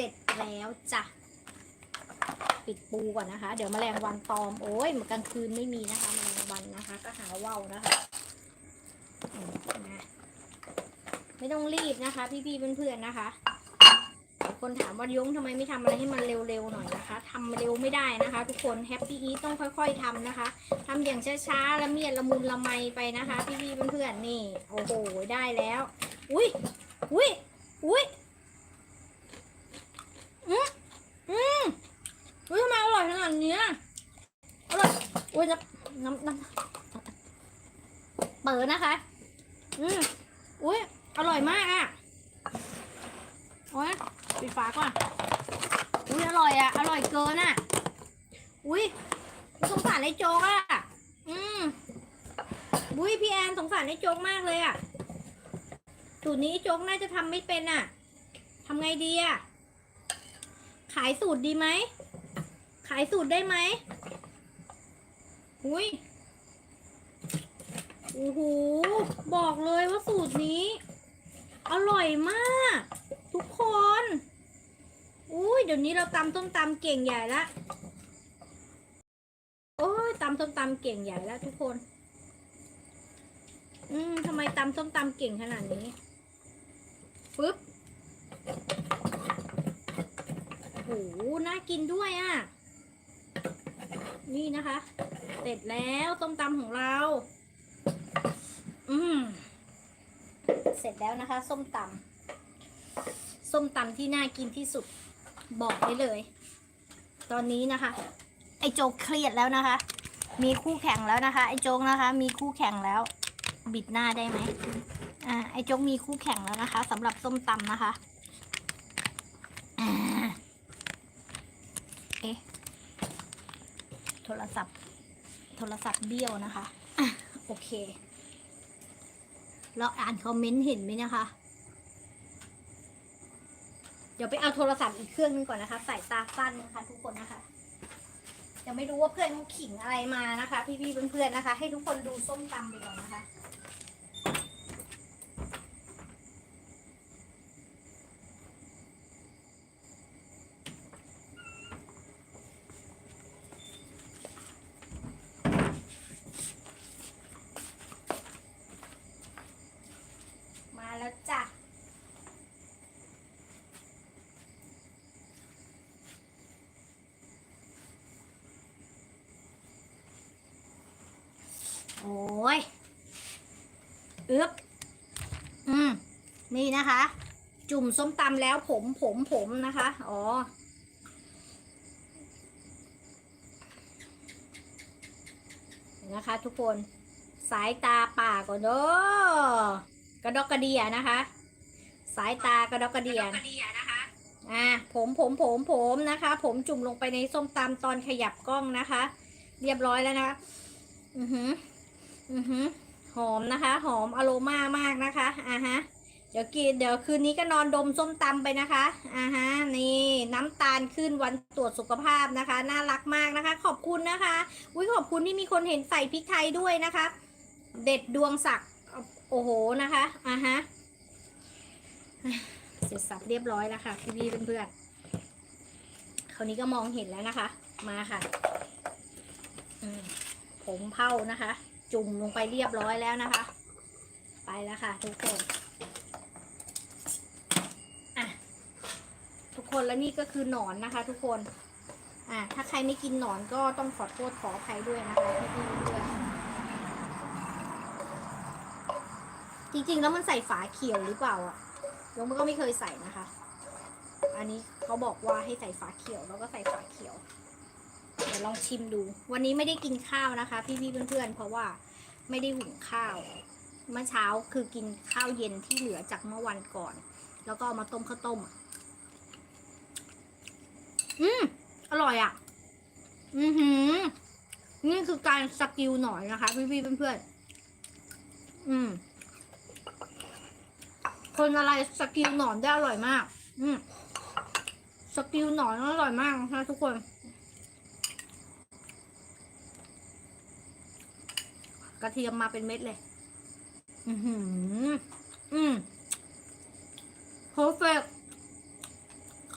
ร็จแล้วจ้ะ ปิดปูก่อนนะคะ เดี๋ยวแมลงวันตอม โอ้ยกลางคืนไม่มีนะคะแมลงวันนะคะ ก็หาว่าวนะคะไม่ต้องรีบนะคะ พี่ๆเพื่อนๆนะคะคนถามว่ายงทำไมไม่ทำอะไรให้มันเร็วๆหน่อยนะคะทำเร็วไม่ได้นะคะ ทุกคนแฮปปี้อีต้องค่อยๆทำนะคะทำอย่างช้าๆละเมียดละมุนละไมไปนะคะ พี่ๆเพื่อนๆนี่ โอ้โหได้แล้ว อุ้ยอุ้ยอุ้ยอืมอืมอุ้ยทำไม อร่อยขนาดเนี้ยอร่อยอุ้ยน้ำน้ำน้ำเปิดนะคะ อืมอุ้ยอร่อยมากอะโอ้ยปิดฝาก่อนอุ้ยอร่อยอะ อร่อยเกินอะ อุ้ยสงสารไอ้โจ๊กอะ อืมอุ้ยพี่แอนสงสารไอ้โจ๊กมากเลยอะสูตรนี้โจ๊กน่าจะทำไม่เป็นอะทำไงดีอะ ขายสูตรดีไหม ขายสูตรได้ไหมอุ้ยโอ้โหบอกเลยว่าสูตรนี้ อร่อยมาก ทุกคนอุ้ยเดี๋ยวนี้เราตำต้มตำเก่งใหญ่ละโอ้ยตำส้มตำเก่งใหญ่แล้วทุกคน อืมทำไมตำส้มตำเก่งขนาดนี้ ปึ๊บโหน่ากินด้วยอะ่ะ นี่นะคะ เสร็จแล้วส้มตำของเรา อืมเสร็จแล้วนะคะ ส้มตำส้มตำที่น่ากินที่สุด บอกได้เลย ตอนนี้นะคะ ไอโจกเครียดแล้วนะคะ มีคู่แข่งแล้วนะคะ ไอโจกนะคะ มีคู่แข่งแล้ว บิดหน้าได้ไหมอ่าไอโจกมีคู่แข่งแล้วนะคะสำหรับส้มตำนะคะเอ๊ะ ทรศัพท์ โทรศัพท์เบี้ยวนะคะอะโอเค เราอ่านคอมเมนต์เห็นไหมนะคะ เดี๋ยวไปเอาโทรศัพท์อีกเครื่องนึงก่อนนะคะ ใส่ตาสั้นนะคะทุกคนนะคะยังไม่รู้ว่าเพื่อนเขาขิงอะไรมานะคะ พี่ๆเพื่อนๆนะคะ ให้ทุกคนดูส้มตำไปก่อนนะคะ มาแล้วจ้ะ โอ้ย อึ๊บอืมนี่นะคะ จุ่มส้มตำแล้วผมผมผมนะคะ อ๋อ นะคะ ทุกคนสายตาป่าก่อนเด้อกระดอกกระเดียนะคะ สายตากระดอกกระเดียอ่าผมผมผมผมนะคะ ผมจุ่มลงไปในส้มตำตอนขยับกล้องนะคะ เรียบร้อยแล้วนะคะอือหือ อือหือ หอมนะคะ หอมอโรมามากนะคะอ่าฮะเดี๋ยวกินเดี๋ยวคืนนี้ก็นอนดมส้มตำไปนะคะอ่าฮะนี่น้ำตาลขึ้นวันตรวจสุขภาพนะคะ น่ารักมากนะคะ ขอบคุณนะคะอุ้ยขอบคุณที่มีคนเห็นใส่พริกไทยด้วยนะคะ เด็ดดวงศักดิ์โอ้โหนะคะอ่าฮะเสร็จสับเรียบร้อยแล้วค่ะพี่ๆเพื่อนๆคราวนี้ก็มองเห็นแล้วนะคะ มาค่ะอืผมเผานะคะ จุ่มลงไปเรียบร้อยแล้วนะคะ ไปแล้วค่ะทุกคนอะทุกคนแล้วนี่ก็คือหนอนนะคะ ทุกคนอะถ้าใครไม่กินหนอนก็ต้องขอโทษขออภัยด้วยนะคะพี่ๆเพื่อนๆจริงๆ แล้วมันใส่ฝาเขียวหรือเปล่าอะยงมันก็ไม่เคยใส่นะคะ อันนี้เขาบอกว่าให้ใส่ฝาเขียวแล้วก็ใส่ฝาเขียว เดี๋ยวลองชิมดู วันนี้ไม่ได้กินข้าวนะคะ พี่ๆเพื่อนๆเพราะว่าไม่ได้หุงข้าว เมื่อเช้าคือกินข้าวเย็นที่เหลือจากเมื่อวันก่อน แล้วก็เอามาต้มข้าวต้ม อืมอร่อยอะ อือหือ นี่คือการสกิลหน่อยนะคะ พี่ๆเพื่อนๆอืม คนอะไรสกิลหนอนได้อร่อยมาก อืมสกิลหนอนอร่อยมากนะคะทุกคน กระเทียมมาเป็นเม็ดเลย อือหือ อืมเพอร์เฟก